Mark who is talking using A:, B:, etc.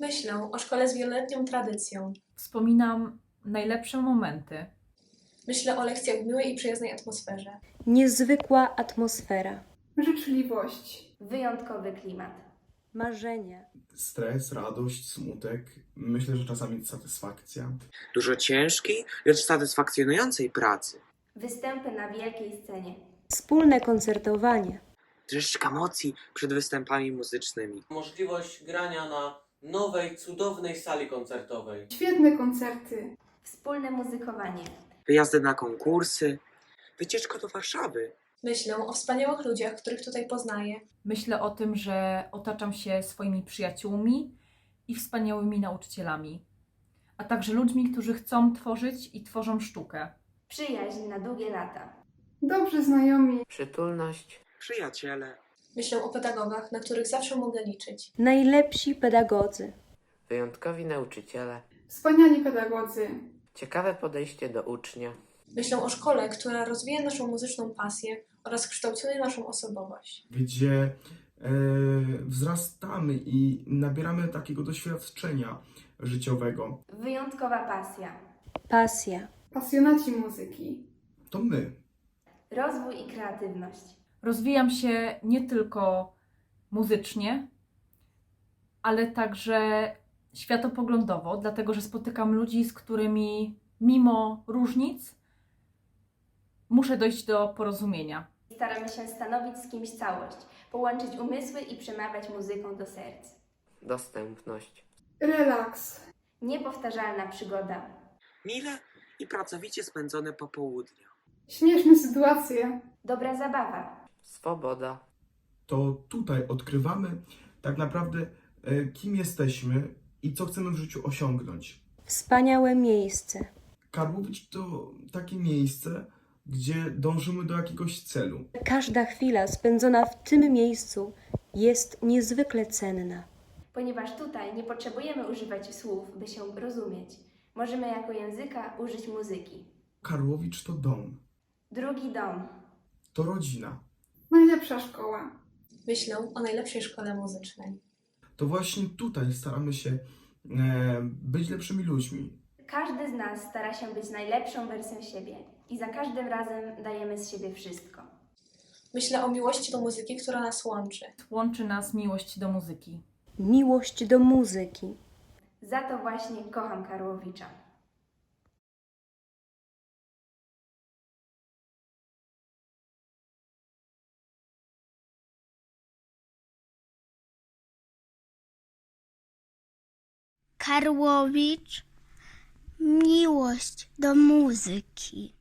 A: Myślę o szkole z wieloletnią tradycją.
B: Wspominam najlepsze momenty.
A: Myślę o lekcjach w miłej i przyjaznej atmosferze.
C: Niezwykła atmosfera.
D: Życzliwość.
E: Wyjątkowy klimat.
C: Marzenia.
F: Stres, radość, smutek. Myślę, że czasami satysfakcja.
G: Dużo ciężkiej, lecz satysfakcjonującej pracy.
E: Występy na wielkiej scenie.
C: Wspólne koncertowanie.
G: Dreszcz emocji przed występami muzycznymi.
H: możliwość grania na nowej, cudownej sali koncertowej.
D: Świetne koncerty.
E: Wspólne muzykowanie.
G: Wyjazdy na konkursy. Wycieczka do Warszawy.
A: Myślę o wspaniałych ludziach, których tutaj poznaję.
B: Myślę o tym, że otaczam się swoimi przyjaciółmi i wspaniałymi nauczycielami, a także ludźmi, którzy chcą tworzyć i tworzą sztukę.
E: Przyjaźń na długie lata.
D: Dobrzy znajomi.
I: Przytulność.
G: Przyjaciele.
A: Myślę o pedagogach, na których zawsze mogę liczyć.
C: Najlepsi pedagodzy.
I: Wyjątkowi nauczyciele.
D: Wspaniali pedagodzy.
I: Ciekawe podejście do ucznia.
A: Myślę o szkole, która rozwija naszą muzyczną pasję oraz kształtuje naszą osobowość.
F: Gdzie e, wzrastamy i nabieramy takiego doświadczenia życiowego.
E: Wyjątkowa pasja.
C: Pasja.
D: Pasjonaci muzyki.
F: To my.
E: Rozwój i kreatywność.
B: Rozwijam się nie tylko muzycznie, ale także światopoglądowo, dlatego że spotykam ludzi, z którymi mimo różnic muszę dojść do porozumienia.
E: Staramy się stanowić z kimś całość, połączyć umysły i przemawiać muzyką do serc.
I: Dostępność.
D: Relaks.
E: Niepowtarzalna przygoda.
G: Mile i pracowicie spędzone popołudnia.
D: Śmieszne sytuacje.
E: Dobra zabawa.
I: Swoboda.
F: To tutaj odkrywamy tak naprawdę, e, kim jesteśmy i co chcemy w życiu osiągnąć.
C: Wspaniałe miejsce.
F: Karłowicz to takie miejsce, gdzie dążymy do jakiegoś celu.
C: Każda chwila spędzona w tym miejscu jest niezwykle cenna.
E: Ponieważ tutaj nie potrzebujemy używać słów, by się rozumieć. Możemy jako języka użyć muzyki.
F: Karłowicz to dom,
E: Drugi dom.
F: to rodzina.
D: Najlepsza szkoła.
A: Myślę o najlepszej szkole muzycznej.
F: To właśnie tutaj staramy się e, być lepszymi ludźmi.
E: Każdy z nas stara się być najlepszą wersją siebie i za każdym razem dajemy z siebie wszystko.
A: Myślę o miłości do muzyki, która nas łączy.
B: Łączy nas miłość do muzyki.
C: Miłość do muzyki.
E: Za to właśnie kocham Karłowicza.
J: Karłowicz miłość do muzyki.